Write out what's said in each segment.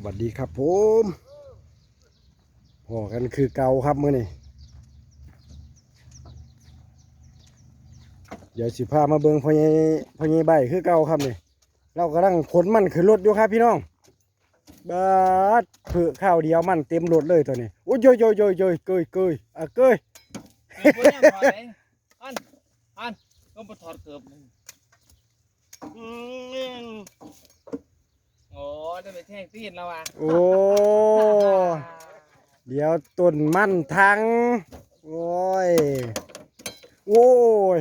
สวัสดีครับผมพอกันคือเก่าครับมื่อนี้เดี๋ยวสิพามาเบิงพอใหญ่พอใหญ่ใบคือเก่าครับนี่เรากำลังขนมันขึ้นรถอยู่ครับพี่น้องบาดเผือข้าวเดียวมันเต็มรถเลยตัวนี้โอ้ยโยโยยโยยโยเกยเกยอะเกยเกือบบ่ยังถอดเลยอันอันก็มาถอดเกือบ อืมโอ้จะไปแท่งตีนแล้วอะโอ้ เดี๋ยวต้นมันทั้ง โอ้ย โอ้ย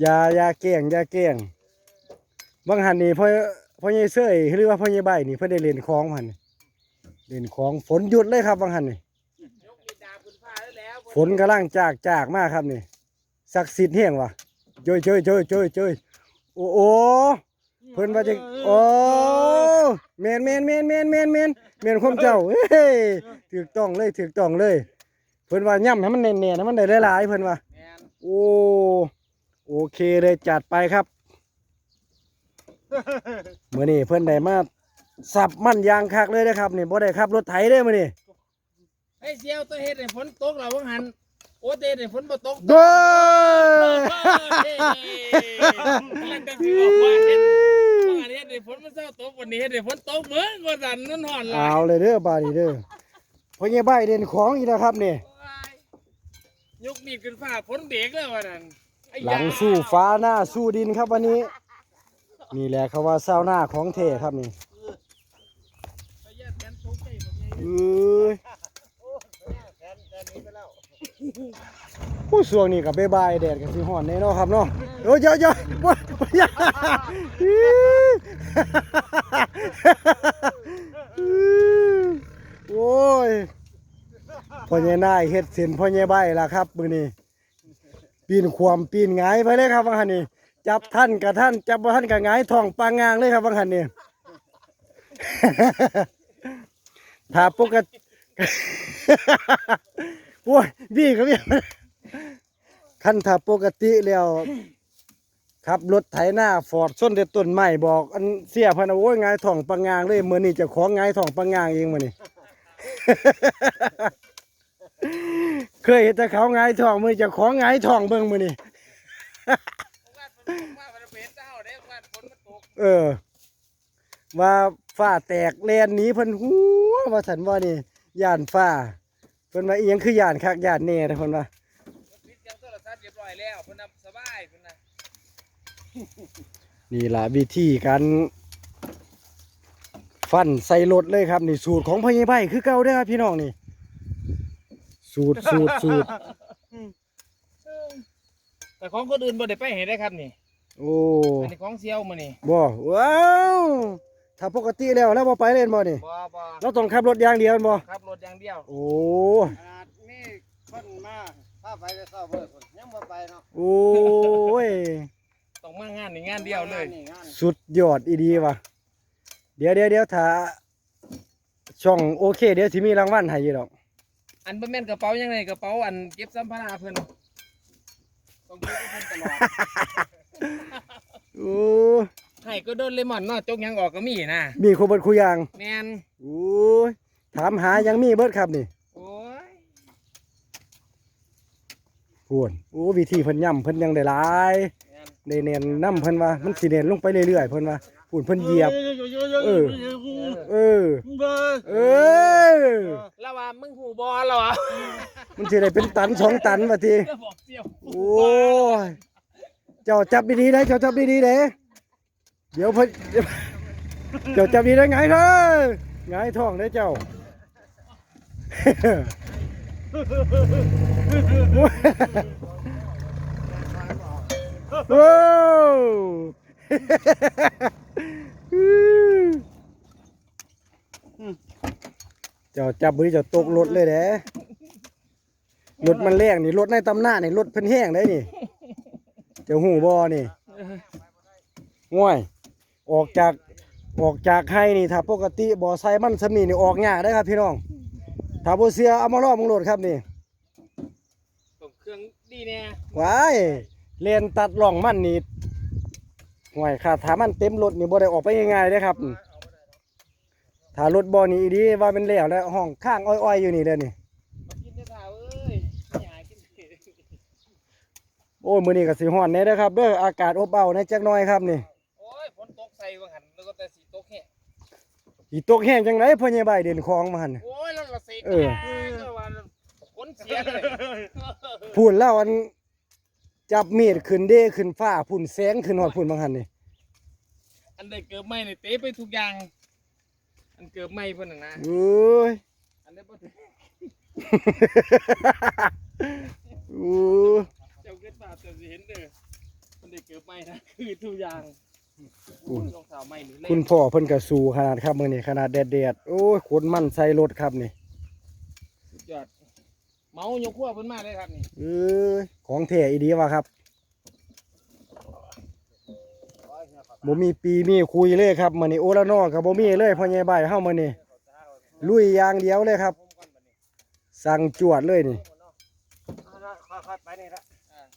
อย่าอย่าเก่งอย่าเก่งบางหันนี่พ่อพ่อใหญ่เสยหรือว่าพ่อใหญ่ใบนี่เพิ่นได้เล่นของพันนี่เล่นของฝนหยุดเลยครับบางหันนี่ ยกมีดาบขึ้นฟ้าได้แล้ว ฝนกำลังจากจากมากครับนี่ ศักดิ์สิทธิ์เฮียงวะเจยเจยเจยเจยเจยโอ้โอเพิ่นว่าจะโอ้แมนแมนแมนแมนแมนแมนแมนความเจ้าเฮ้ยถูกต้องเลยถูกต้องเลย เพิ่นว่าย่ำให้มันแน่นๆให้มันได้หลายๆเพิ่นว่าแมนโอ้โอเคเลยจัดไปครับเมื่อนี้เพื่อนได้มาสับมันยางคักเลยนะครับนี่บ่ได้ขับรถไถเด้อมื่อนี้ไอ้เสียวตัวเฮ็ดให้ฝนตกแล้ววังหัน โอ้เตเฮ็ดให้ฝนบ่ตกโด้เฮ้ยกำลังจะสิบอกว่าเฮ็ดว่าเฮ็ดให้ฝนมันเศร้าตกวันนี้เฮ็ดให้ฝนตกเหมือนว่าสั่นนั่นห่อนหลายเอาเลยเด้อบาดนีเด้อพ่อใหญ่ใบเด่นของอีกแล้วครับนี่ยกมีดขึ้นฟ้าฝนเบรกแล้ววันนั้นไอ้หยาลังสู้ฟ้าหน้าสู้ดินครับวันนี้นี่แหละเขาว่าเศร้าหน้าของเทครับนี่ไปแยกกันตกใจบ่ไงเอ้ย ผู้สวงนี่กับเบบายแดดกับสีห่อนแน่เนอนครับเนาะโอ้ยเยอะเยอะว้ายว้ายโอ้ยพ่อใหญ่นายเฮ็ดเส้นพ่อใหญ่ใบล่ะครับมือนี้ปีนความปีนหงายไปเลยครับบางหันนี่จับท่านกับท่านจับบ่ท่านกับหงายท้องปางงางเลยครับบางหันนี่ ถ้าปกติ โอ้ยพี่ก็พี่คันถ้าปกติแล้วขับรถไถหน้าฟอร์ดส้นเด็ดต้นไม้บอก อันเสียพันโอ้ยหงายท้องปังงางเลยมือนี้จะของหงายท้องปังงางเองมื้อนี้เคยเห็นแต่เขางายท้องมือนจะของหงายท้องเบิ่งมือนี้ว่าเนเจ้าเด้ว่เออ ว่าฟ้าแตกแลนหนีเพิ่นหัวว่าสันว่านี่ย่านฟ้า เพิ่นว่าอีหยังคือย่านคักย่านแน่เด้อเพิ่นว่าปิดเครื่องโทรศัพท์เรียบร้อยแล้วเพิ่นน่ะสบายเพิ่นน่ะนี่ล่ะวิธีการฟันใส่รถเลยครับนี่สูตรของพ่อใหญ่ไผคือเก่าเด้อครับพี่น้องนี่ สูตรสูตรสูตร แต่ของคนอื่นบ่ได้ไปเห็นได้ครับนี่โอ้อันนี้ของเซียวมานี่บ่ว้าว ถ้าปกติแล้วแล้วบ่ไปเล่นบ่นี่บ่บ่เราต้องขับรถอย่างเดียวแม่นบ่ขับรถอย่างเดียว โอ้ขนาดมีคนมาถ้าไปจะเข้าเบิดคนยังบ่ไปเนาะโอ้ยต้องมางานนี่งานเดียวเลยนี่งานสุดยอดอีดีว่ะเดี๋ยวเดี๋ยวเดี๋ยวถ้าช่องโอเค เดี๋ยวสิมีรางวัลให้อยู่ดอก อันบ่แม่นกระเป๋ายังไงกระเป๋าอันเก็บสัมภาระเพิ่นต้องเก็บให้เพิ่นตลอดโอ้ ให้ก็โดนเลมอนเนาะจกหยังออกก็มีนะมีครบเบิดคุยางแม่นโอ้ยถามหายังมีเบิดครับนี่โอ้ยพวนโอ้วิธีเพิ่นย่ำเพิ่นยังได้หลายแม่นได้เน้นน้ำเพิ่นว่ามันสิเน้นลงไปเรื่อยๆเพิ่นว่าพูนเพิ่นเหยียบ เออ เออ เออ แล้วว่ามึงหูบ่แล้วอะมันสิได้เป็นตันสองตันว่าทีบอกเสี่ยวโอ้ยเจ้าจับดีๆนะเจ้าจับดีๆเด้ เดี๋ยวเพิ่นเจ้าจับดีได้ไงเด้อไงายท้องเด้อเจ้าโอ้เจ้าจับมือเจ้าตกรถเลยเด้รถมันแรงนี่รถในตำหน้านี่รถเพิ่นแห้งได้นี่เจ้าหูบอนี่ง่วย ออกจากออกจากไห้นี่ถ้าปกติบ่อไซมันสำนีนี่ออกยากได้ครับ พี่น้องถ้าบ่เสือเอามาล่อมึงโหลดครับนี่ต้องเครื่องดีแน่ว้ายเลนตัดร่องมันนี่ห่วยขาถามันเต็มรถนี่บ่ได้ออกไปง่ายๆเด้ครับอืมถ้ารถบ่นี่อีดีว่าเป็นแล้วแล้วห้องข้างอ้อยๆอยู่นี่เด้อนี่มากินได้ท่าเอ้ยไม่อยากกินเผ็ดโอ้ยมื้อนี้ก็สิฮ้อนแน่เด้อครับเด้ออากาศอบอ้าวในจักหน่อยครับนี่โอ้ยฝนตกใส่ว่าหันแล้วก็แต่สีตกแห้งอีตกแห้งจังไดพ่อใหญ่ใบายเด่นของมาหั่นน่ะโอ้ยแล้วละเสกเออ ก็ว่าฝนเสียเลยพูนแล้วอันจับมีดขึ้นเด้ขึ้นฟ้าพุ่นแสงขึ้นฮอดพุ่นบางหันนี่อันใดเกิดไม่เนี่ยเตะไปทุกอย่าง อันเกิดไม่เพิ่นน่ะนะ เอ้ยอันใดบ่ถึงอู้เจ้าเกิดมาแต่สิเห็นเด้ออันใดเกิดไม่นะคือทุกอย่าง รองเท้าไม่นี่เล่คุณพ่อเพิ่นก็สู้ขนาดครับมื้อนี้ขนาดแดดๆโอ้ยขนมันใส่รถครับนี่สุดยอดเมายกขั้วเพิ่นมาเลยครับนี่เอ้ยของแท้อีดีว่ะครับบ่มีปีมีคุยเลยครับมื้อนี้โอละนอก็บ่มีเลยพ่อใหญ่ใบายเฮามื้อนี้ลุยอย่างเดียวเลยครับ สั่งจวดเลยนี่ ค่อยๆไปนี่ละ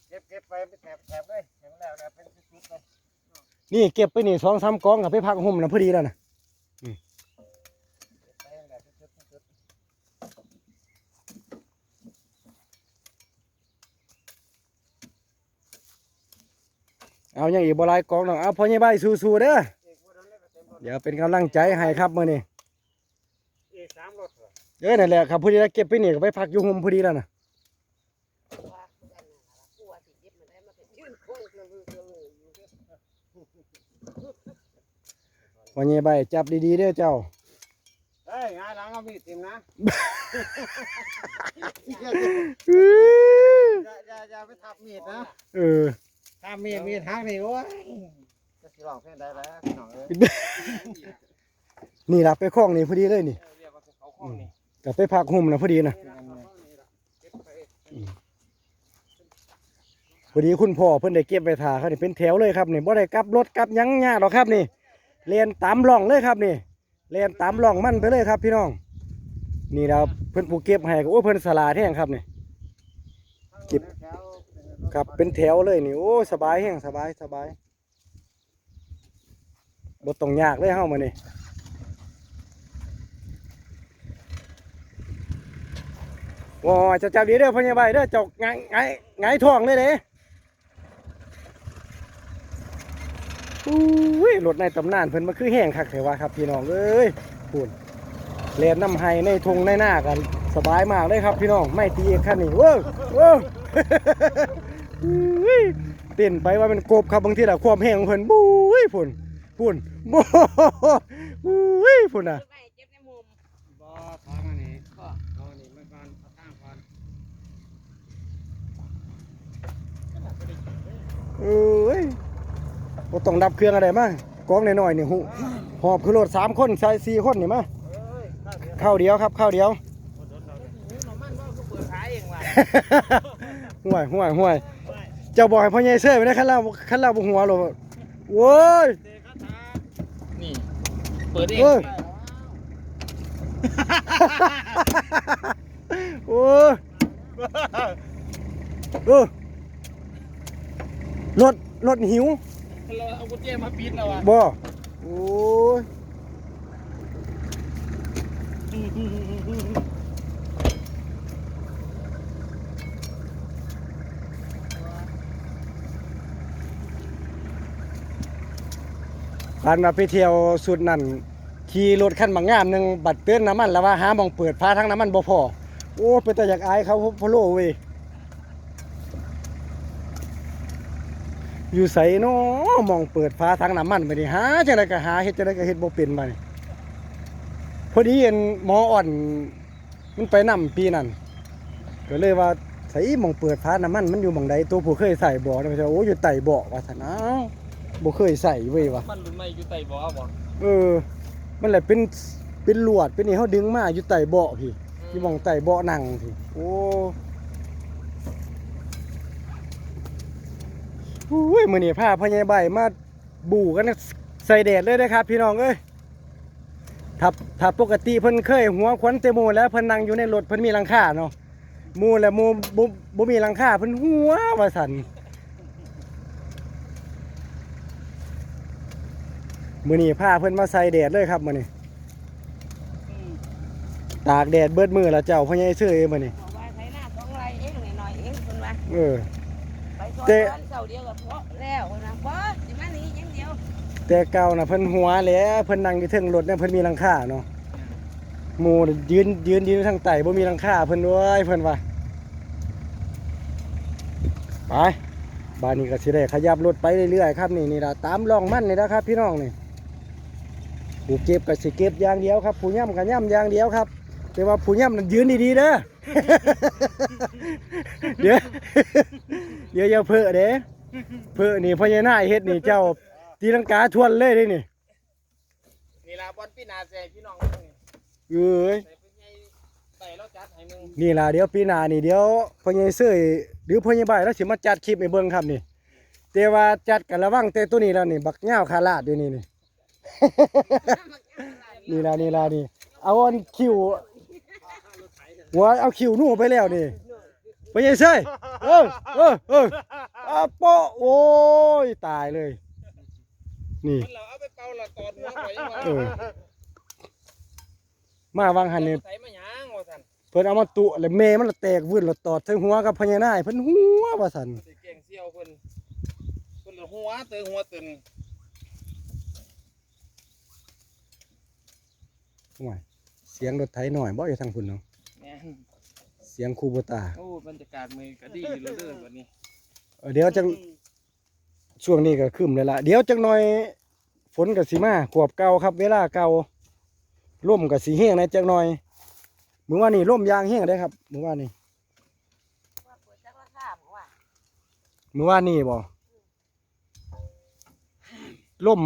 เก็บเก็บไปแถบแถบ นี่เก็บไปนี่2-3กองก็ไปพักห่มแล้วพอดีแล้วน่ะไปแบบชุดๆชุดเอาอย่างอีกบ่หลายกองดอกเอาพ่อใหญ่ใบายสู้ๆเด้อๆอีกบ่โดนเลยก็เต็มรถเดี๋ยวเป็นกำลังใจให้ครับมื้อนี้อีกสามรถเหรอเอ้ยนั่นแหละครับพอดีแล้วเก็บไปนี่ก็ไปพักอยู่ห่มพอดีแล้วน่ะ ว่าอันนั้นล่ะกลัวสิเจ็บมันได้มาเป็นชื่นโค้งกระลือกระลืออยู่ พ่ อใหญ่ใบายจับดีๆเด้อเจ้าเฮ้ยงานหลังเอามีดทิ่มนะอย่าอย่าอย่าไปทับมีดนะเออถ้ามีดมีดหักนี่โอ้ยจะสิร้องเพลงได้แล้วพี่น้องเอ้ยนี่ล่ะไปคล้องนี่พอดีเลยนี่เออเรียกว่าเขาข้องนี่ก็ไปพักห่มนะพอดีนะพอดีคุณพ่อเพิ่นได้เก็บไว้ท่าเขานี่เป็นแถวเลยครับนี่บ่ได้กลับรถกลับหยังยากหรอกครับนี่ เรียนตามร่องเลยครับนี่เรียนตามร่องมันไปเลยครับ พี่น้อง นี่เราเพิ่นผู้เก็บให้ก็โอ้เพิ่นสลาแห้งครับนี่เก็บครับเป็นแถวเลยนี่โอ้สบายแห้งสบายสบายบ่ต้องยากเลยเฮามานี่ว้าจะจับดีเด้อพญ่ใบเด้อจกไงไงไงทองเลยเด้อุ้ย รถในตำนานเพิ่นมาคือแห้งคักแท้ว่าครับพี่น้องเอ้ยพูนเล่นน้ำไห้ในทงในหน้ากัน สบายมากเลยครับพี่น้องไม่ตีเอกคันนี้เว้อเว้อเต้นไปว่าเป็นกบครับบางทีละความแห้งของเพิ่นบุ้ยพุ่นพุ่นโบ้บุ้ยพุ่นอะเจ็บในมุมบ่ทางอันนี้ก็เอาอันนี้มาก่อนเอาทางก่อนเอ้ยต้องดับเครื่องอะไรมาก กองน้อยๆนี่หูหอบคือรถสามคนใส่สี่คนนี่มาเอ้ยข้าวเดียวข้าเดียวครับข้าวเดียวบ่าเลยหูหน่อมันว่าก็เปิดขายวห่วยห่วยห่วยเจ้าบอกให้พ่อใหญ่เซ่ไปได้คันเราคันเราบ่หัวหรอโว้ยนี่เปิดเองเอ้ยโอ้ยรถรถหิว เราเอากุญแจมาปิดแล้วอะบ่โอ้ยผ่านมาไปเที่ยวสุดนั่นขี่รถคันบางงามหนึ่งบัดเตือนน้ำมันแล้วว่าหาหมองเปิดพาทั้งน้ำมันบ่พอโอ้เป็นแต่อยากอายเขาพะโลเว้ย อยู่ใส่น้อหมองเปิดฟ้าทั้งน้ำมันไปนี่หาจังไดก็หาเฮ็ดจังไดก็เฮ็ดบ่เป็นบัดนี้พอดีเห็นหมออ่อนมันไปนํปีนั้นก็เลยว่าใส่หมองเปิดฟ้าน้ำมันมันอยู่หม่องใดตัวผู้เคยใส่บ่นะโอ้อยู่ใต้เบาะว่าซั่นอ้าวบ่เคยใส่เว้ยว่ะมันรุ่นใหม่อยู่ใต้บ่อบ่เออ มันแหละเป็นเป็นลวดเป็นนี่เขาดึงมาอยู่ใต้เบาะพี่อยู่หมองใต้เบาะนั่งพี่โอ้ อุ้ยมือนี่ผ้าพญายใบมาบูกันใส่แดดเลยนะครับ พี่น้องเอ้ยถ้าถ้าปกติเพิ่นเคยหัวควัญเตมูแล้วเพิ่นนั่งอยู่ในรถเพิ่นมีหลังคาเนาะมูและมูบ่บ่มีหลังคาเพิ่นหัวว่าสั่นมือนี่ผ้าเพิ่นมาใส่แดดเลยครับมือนี่ตากแดดเบิดมือละเจ้าพ่อใหชื่อเองมือนี่เออ อไปซอยเตะบ้านเสาเดียวกับพ่อแล้วนะพ่อสิมานี้ยังเดียวแต่เก่าน่ะเพิ่นหัวแหล้วเพิ่นนั่งอยู่เทิงรถเนี่ยเพิ่นมีหลังคาเนาะหมู่น่ะยืนยืนยืนอยู่ทางใต้บ่มีหลังคาเพิ่นด้วยเพิ่นว่าไปบ้านนี้ก็สิได้ขยับรถไปเรื่อยๆครับนี่นี่ล่ะตามร่องมันนี่นะครับ พี่น้องนี่ผู้เก็บก็สิเก็บอย่างเดียวครับผู้ย่ำก็ย่ำอย่างเดียวครับ แต่ว่าผู้ย่ำนั่นยืนดีๆเด้อ เดี๋ยวเดี๋ยวอย่าเพ้อเด้เพ้อนี่พญานาคเฮ็ดนี่เจ้าตีลังกาทวนเลยเด้นี่นี่ล่ะบอลพี่นาแซ่พี่น้องมึงนี่เอ้ยใส่ไปไงใส่แล้วจัดให้มึงนี่ล่ะเดี๋ยวปีหน้านี่เดี๋ยวพญาเสยหรือพญาใบายแล้วสิมาจัดคลิปให้เบิ่งครับนี่แต่ว่าจัดกันระวังแต่ตัวนี้แล้วนี่บักเหง้าวคาลาดอยู่นี่นี่นี่ล่ะนี่ล่ะนี่เอาอันคิว หัวเอาคิวหนูไปแล้วนี่พญาเสยเออเออเอออาโปะโอ้ยตายเลย นี่มันเราเอาไปเป่าละตอดหัวไว้ยังไงเออมาวางหันนี่ใส่มาหยังว่าซั่นเพิ่นเอามาตุแล้วแม่มันละแตกวืดละตอดใส่หัวกับพญานาคเพิ่นหัวว่าซั่นสิเก่งเสี่ยวเพิ่นเพิ่นละหัวเตือหัวตื่นโอ้ยเสียงรถไถหน่อยบ่อยู่ทางพุ่นเนาะแม่นเสียงคูโบตา โอ้บรรยากาศมือก็ดีอยู่แล้วเด้อบัดนี้เออเดี๋ยวจังช่วงนี้ก็ครึ้มเลยล่ะเดี๋ยวจังหน่อยฝนก็สิมาขวบเก่าครับ เวลาเก่าลมก็สิแห้งในจังหน่อยมื้อวานนี้ลมยางแห้งได้ครับมื้อวานนี้ว่าเปิดจักราคาบอกว่ามื้อวานนี้บ่ลม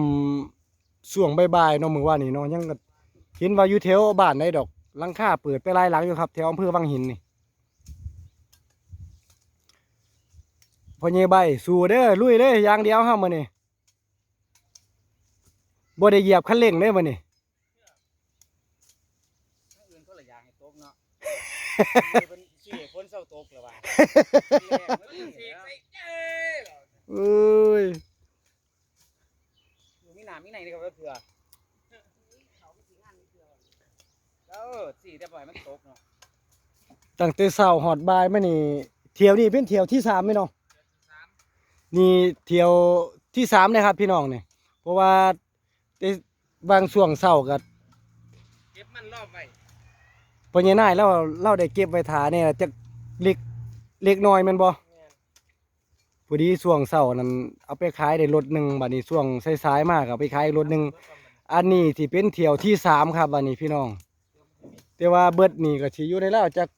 ช่วงบ่ายๆเนาะมื้อวานนี้เนาะยังก็เห็นว่าอยู่แถวบ้านได้ดอกห ลังคาเปิดไปหลายหลังอยู่ครับแถวอำเภอวังหินนี่พ่อใหญ่ใบสู้เด้อลุยเลยอย่างเดียวเฮามื้อนี้บ่ได้เหยียบคันเร่งเด้อมื้อนี้อื่นก็ละอย่างให้ตกเนาะเพิ่นสิให้คนเศร้าตกแล้วว่าเสียใส่เจ้เหรอเอ้ยอยู่มีหน้ามีไหนนี่ก็เผื่อ เออสิได้ปล่อยมันตกเนาะตั้งแต่เช้าฮอดบ่ายมานี่ เที่ยวนี้เป็นเที่ยวที่สามไหมน้องนี่เที่ยวที่สามเลยครับพี่น้องนี่เพราะว่าแต่บางช่วงเช้าก็เก็บมันรอบไว้พ่อใหญ่นายเราเราได้เก็บไว้ทาเนี่ยจักเล็กเล็กน้อยแม่นบ่แม่นพอดีช่วงเช้านั้นเอาไปขายได้รถหนึงบัดนี้ช่วงสายๆมากเอาไปขายอีกรถหนึงอันนี้ที่เป็นเที่ยวที่สามครับอันนี้พี่น้อง แต่ว่าเบิดนี่ก็สิอยู่ในแล้วจัก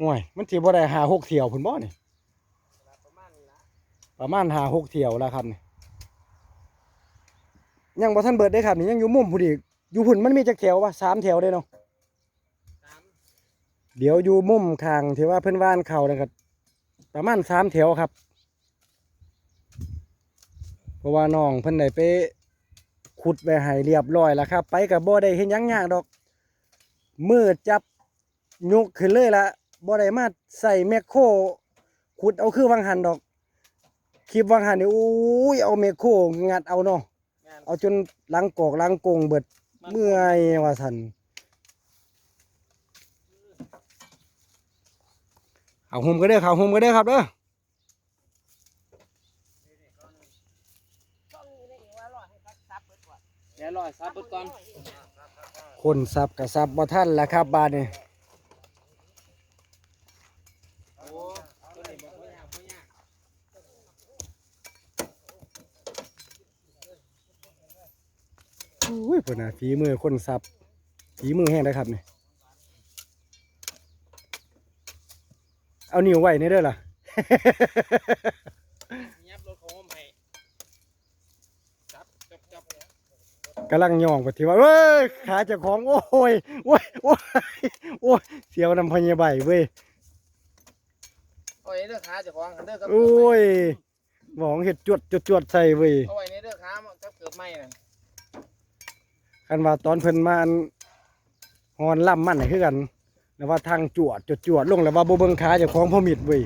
ห่วย มันสิบ่ได้หาหกเที่ยวพุ่นบ่นี่ประมาณนี้ละประมาณหาหกเที่ยวแล้วครับนี่ยังบ่ทันเบิดได้ครับนี่ยังอยู่มุมพุ่นอีกอยู่พุ่นมันมีจักแถววะสามแถวเด้เนาะสามเดี๋ยวอยู่มุมข้างที่ว่าเพิ่นว่านเขานะครับประมาณสามแถวครับ เพราะว่าน้องเพิ่นได้ไปขุดไว้ให้เรียบร้อยแล้วครับ ไปกับบ่ได้เห็นหยังยากดอก มือจับยกขึ้นเลยละบ่ได้มาใส่แมคโครขุดเอาคือวังหันดอก คลิปวังหันนี่อู้ยเอาแมคโครงัดเอาเนาะแม่นเอาจนหลังกอกหลังกงเบิดเมื่อยว่าสันเอาหุมก็เด้อเขาหุมก็เด้อครับเด้อต้องมีได้อีกว่าหล่อให้พักซับเปิดก่อนเดี๋ยวรอซับเบิดก่อน คนซับกับซับบ่ทันแล้วครับบ้านนี้อุ้ยเพิ่นนะฝีมือคนซับฝีมือแห้งได้อครับนี่เอานิ้วไว้นี่เด้อล่ะยับรถของผมให้จับจับจับ กำลังย่องไปที่ว่าเอ้ยขาเจ้าของโอ้ยโอ้ยโอ้ยโอ้ยเสียวนำพญาใบเว้ยเอาไว้เด้อขาเจ้าของคันเด้อกับโอ้ยหมองเห็ดจวดจวดจวดใส่เว้ยเอาไว้ในเด้อขากับเกือบไหม้น่ะคันว่าตอนเพิ่นมาอันฮอนล่ำมันน่ะคือกันแล้วว่าทางจวดจวดจวดลงแล้วว่าบ่เบิ่งขาเจ้าของพ่อมิดเว้ย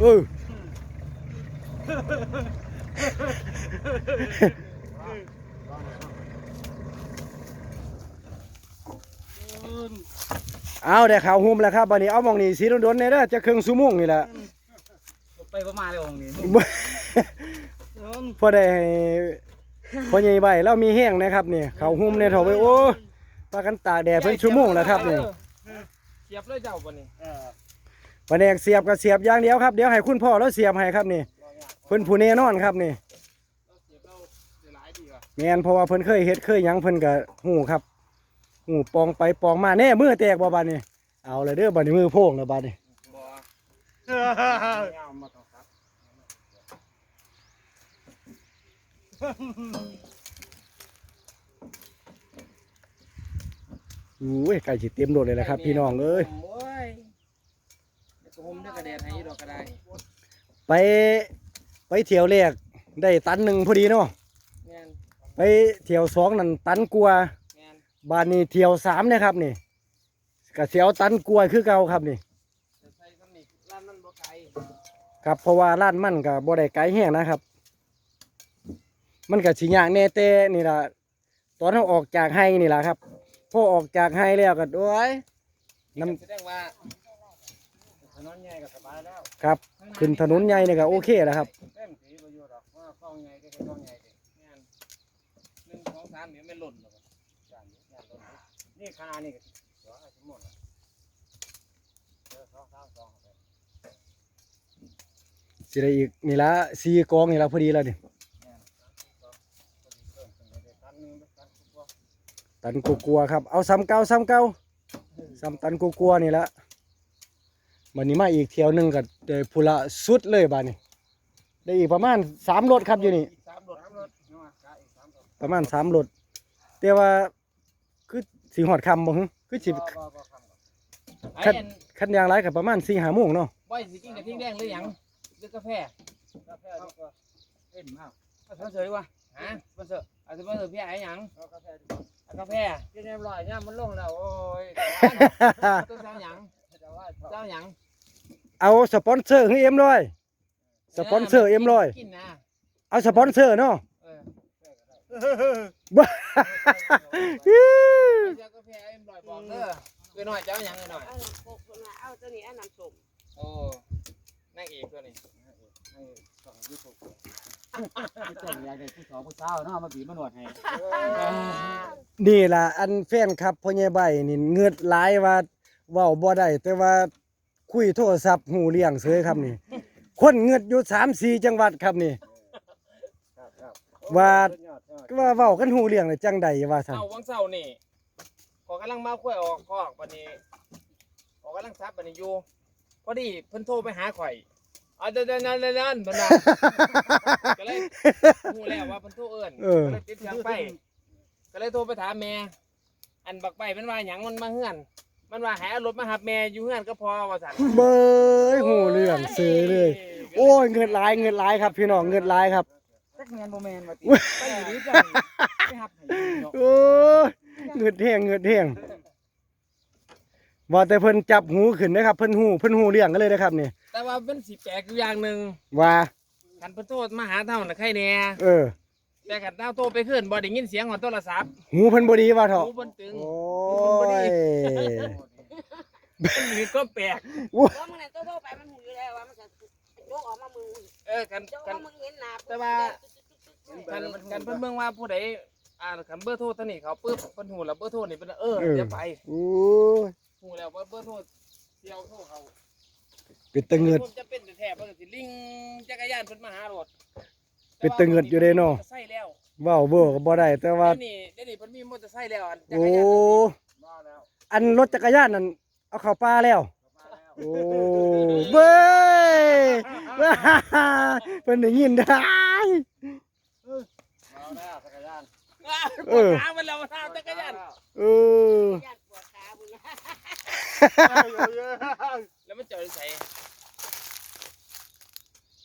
เออ เอาได้ข่าวหุ่มแล้วครับบัดนี้เอาหมองนี่สีโดนๆเนี่ยเด้อจะครึ่งชั่วโมงนี่แหละไปประมาณเลยองค์นี้พอได้ให้พ่อใหญ่ใบแล้วมีแห้งนะครับนี่เขาหุ่มเนี่ยเถอะไปโอ้ปากันตากแดดเพิ่นชั่วโมงแล้วครับนี่เสียบเลยเจ้าบ่นี่ปะแนกเสียบก็เสียบอย่างเดียวครับเดี๋ยวให้คุณพ่อแล้วเสียบให้ครับนี่เพิ่นผู้แน่นอนครับนี่เราเสียบเราได้หลายดีว่ะแม่นเพราะว่าเพิ่นเคยเฮ็ดเคยหยังเพิ่นก็ฮู้ครับ ฮู้ปองไปปองมาแน่มือแตกบ่บัดนี้เอาเลยเด้อบัดนี้มือโพ่งแล้วบัดนี้บ่เอามาต่อครับอุ้ยใกล้สิเต็มโดดเลยแหละครับ พี่น้องเอ้ยโอ้ยเดี๋ยวก็ห่มเดี๋ยวกระแดดให้อยู่ดอกก็ได้ไปไปเที่ยวแรกได้ตันหนึ่งพอดีเนาะแม่นไปเที่ยวสองนั่นตันกลัวาแม่น บานนี้เที่ยวสามนี่ยครับนี่ก็เสียวตันกลัวาคือเก่าครับนี่ใส่ซ้ำนี่ร้านมันบ่ไกลครับเพราะว่าร้านมันก็บ่ได้ไกลแห้งนะครับ มันก็สิยากแน่แต่นี่ล่ะตอนเราออกจากไห้นี่ล่ะครับพอออกจากไห้แล้วก็โอ้ยน้ำแสดงว่าถนนใหญ่ก็สบายแล้วครับขึ้นถนนใหญ่นี่ก็โอเคแล้วครับเต็มสีประโยชน์หรอกว่าฟ้องใหญ่ก็คือฟ้องใหญ่ดิแม่นหนึ่งสองสามเดี๋ยวไม่หล่นหรอก จานนี้จานต้น นี่ขนาดนี้ก็สวยทั้งหมดเลยเออสองสามสองเข้าไปสิได้อีกนี่ละสี่กองนี่ละพอดีแล้วนี่ตันกว่าตันกลัวครับ เอาซ้ำเก่าซ้ำเก่าซ้ำตันกูกลัวนี่ละวันนี้มาอีกเที่ยวหนึ่งก็ได้พุละสุดเลยบานนี้ได้อีกประมาณสามรถครับอยู่นี่ประมาณสามรถแต่ว่า สีหอดคำบ่ฮึคือสิบ่บ่บ่คำก่อนไอ้คันอันคันยางไรกับประมาณสี่ห้าโมงเนาะบ่อยสิกินกะทิแดงหรือหยังหรือกาแฟกาแฟดีกว่าเอ็นมากเอาเฉยๆว่ะฮะบ่เถอะเอาสิบ่เถอะพี่ไอ้หยังเอากาแฟดีกว่าเอากาแฟกินเรียบร้อยเนี่ยมันลงแล้วโอ้ยต้องเจ้าหยังจะว่าชอบเจ้าหยังเอาสปอนเซอร์ให้เอ็มร้อยสปอนเซอร์เอ็มร้อยกินนะเอาสปอนเซอร์เนาะเออ บ้าเจ้ากาแฟเอ็มร้อยบอกเด้อหน่อยเจ้าหยังไปหน่อยเอาโคกเพิ่นว่าเอาตัวนี้อาน้ำส้มโอ้นางเอกตัวนี้ให้องยูทูบเจ้าอยากได้ผู้สาวผู้สาวเนาะมาบีบมาหนวดให้นี่ล่ะอันแฟนครับพ่อใหญ่ใบนี่เงือดหลายว่าเว้าบ่ได้แต่ว่าคุยโทรศัพท์หูเลี้ยงเสยครับนี่ คนเงือดอยู่สามสี่จังหวัดครับนี่ ว่าสุดยอดยอดก็ว่าเว้ากันหูเลี้ยงเลยจังใดว่าซั่นเอาวังเสาร์นี่ขอกำลังมาคุยออกคอกวันนี้ขอกำลังซับวันนี้อยู่พอดีเพิ่นโทรไปหาข่อยอ๋อเดินเดินเดินเดินเดินเพิ่นว่า ก็เลยฮู้แล้วว่าเพิ่นโทรเอิ้นเออ ก็เลยติดเสียงไป ก็เลยโทรไปถามแม่อันบักไปมันว่าหยังมันมาเฮือน มันว่าให้เอารถมาหับแม่อยู่เฮือนก็พอว่าซั่นเบยหูเรื่องเสยเลย โอ้ยเงินหลายเงินหลายครับพี่น้องเงินหลายครับ จักแมนบ่แมนว่าติไปอยู่ดีจังไปหับให้อยู่เนาะโอ้ยเงินแห้งเงินแห้งว่าแต่เพิ่นจับหูขึ้นนะครับเพิ่นหูเพิ่นหูเรื่องกันเลยนะครับนี่แต่ว่ามันสิแปลกอยู่อย่างหนึงว่าคันเพิ่นโทรมาหาเท่าน่ะใครแน่เออ แต่คันเท่าโทรไปขึ้นบ่ได้ยินเสียงของโทรศัพท์หูเพิ่นบ่ดีว่าเถอะหูเพิ่นตึง โอ้บ่ดียมันมีก็แปลกแล้วมึงนั่นตัวโตไปมันหูอยู่แล้วว่ามันจะโจกออกมามึงเออกันโจกกัว่านมึงเห็นหน้าแต่ว่า กันกันเพิ่นเบิ่งว่าผู้ใดอ่าคันเบอร์โทรตัวนี้เขาปึ๊บเพิ่นฮู้แล้วเบอร์โทรนี่เพิ่นเออเดี๋ยวไปโอ้ยฮู้แล้วว่าเบอร์โทรเที่ยวโทรเขาเป็นตะเงิดผมจะเป็นแต่แท้เพิ่นก็สิลิงจักรยานเพิ่นมาหารถเป็นตะเงิดอยู่เด้เนาะใส่แล้วเว้าเบ้อก็บ่ได้แต่ว่าเดี๋ยวนี้เดี๋ยวนี้เพิ่นมีมอเตอร์ไซค์แล้วอันจักโอ้รยานมาแล้วอันรถจักรยานนั่นเอาเข้าป่าแล้วมาแล้วโอ้เบ้ยเพิ่นได้ยินได้ มาแล้วจักรยาน เออทามันแล้วทาจักรยานเออแล้วมันจอดอยู่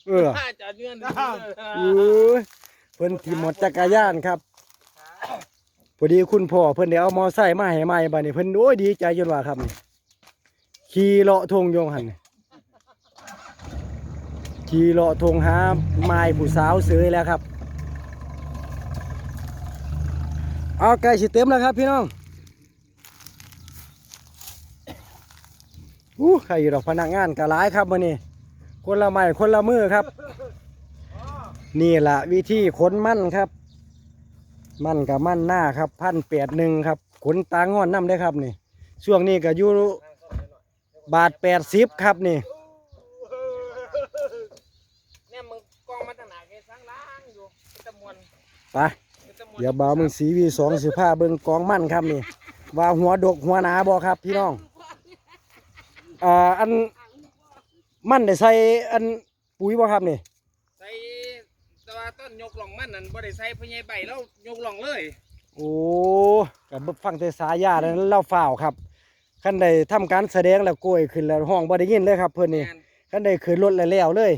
เออถ้าจอดเงื่อนโอ้ยเพิ่นที่หมดจักรยานครับพอดีคุณพ่อเพิ่นได้เอามอไซค์มาให้ใหม่บัดนี้เพิ่นโอ้ยดีใจจนว่าครับนี่ขี่เลาะทงโยงหันขี่เลาะทงหาไม้ผู้สาวเสยแล้วครับ เอาใกล้สิเต็มแล้วครับพี่น้องอู้ใครอยู่ดอกพนักงานก็หลายครับมื้อนี้คนละไม้คนละมือครับ นี่ล่ะวิธีขนมันครับ มันกับมันหน้าครับพันแปดหนึ่งครับขนตางอนน้ำได้ครับนี่ช่วงนี้ก็อยู่บาทแปดสิบครับนี่เนี่ยมึงกองมาตั้งหนาแกสร้างล้างอยู่เป็นตะมวนไป เป็นตะมวนเดี๋ยวบ่าวมึงสีวีสองสิผ้าเบิ่งกองมันครับนี่ ว่าหัวดกหัวหนาบ่ครับพี่น้องอ่าอันมันได้ใส่อันปุ๋ยบ่ครับนี่ใส่แต่ว่าต้นยกหล่องมันนั่นบ่ได้ใส่พญายใบแล้วยกหล่องเลยโอ้กับฟังแต่สายาแล้วเล่าฝ่าวครับคันใดทำการแสดงแล้วโกยขึ้นแล้วห้องบ่ได้ยินเลยครับเพิ่นนี่งานคันใดขึ้นรถแล้วแล้วเลย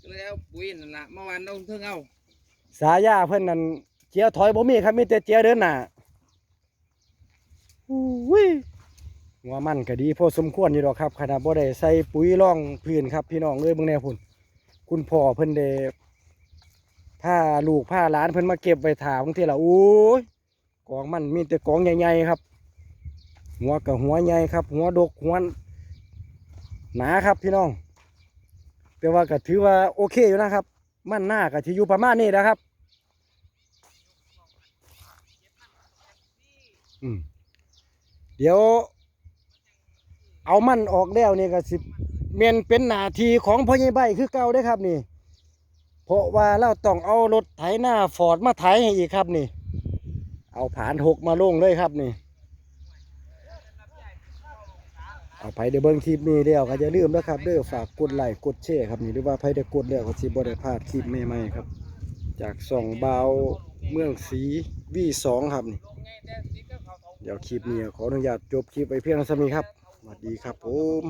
ก็เลยเอาปุ๋ยนั่นล่ะเมื่อวานเอาเพิ่งเอาสายาเพิ่นนั่นเจียวถอยบ่มีครับมีแต่เจียวเดินหน้าอุ้ยหัวมันก็ดีพอสมควรอยู่ดอกครับขนาดบ่ได้ใส่ปุ๋ยร่องพื้นครับ พี่น้องเอ้ยเบิ่งแนวพุ่นคุณพ่อเพิ่นได้พาลูกพาหลานเพิ่นมาเก็บไว้ถาบางทีละโอ้ยกองมันมีแต่กองใหญ่ๆครับ หัวกับหัวใหญ่ครับ หัวดกหัวหนาครับพี่น้อง แต่ว่าก็ถือว่าโอเคอยู่นะครับ มันหน้าก็ที่อยู่ประมาณนี้นะครับ อืม เดี๋ยว เอามันออกแล้วนี่ก็สิเมนเป็นหน้าที่ของพ่อใหญ่ใบคือเก่าได้ครับนี่ เพราะว่าเราต้องเอารถไถหน้าฟอร์ดมาไถให้อีกครับนี่ เอาผานหกมาลงเลยครับนี่ เอาไปเดี๋ยวเบิ่งคลิปนี้แล้วก็อย่าลืมนะครับเด้อฝากกดไลค์กดแชร์ครับนี่หรือว่าใครได้กดแล้วก็สิบ่ได้พลาดคลิปใหม่ๆครับ จากส่องเบาเมืองศรีวีสองครับนี่ เดี๋ยวคลิปนี้ขออนุญาตจบคลิปไปเพียงเท่านี้ครับสวัสดีครับผม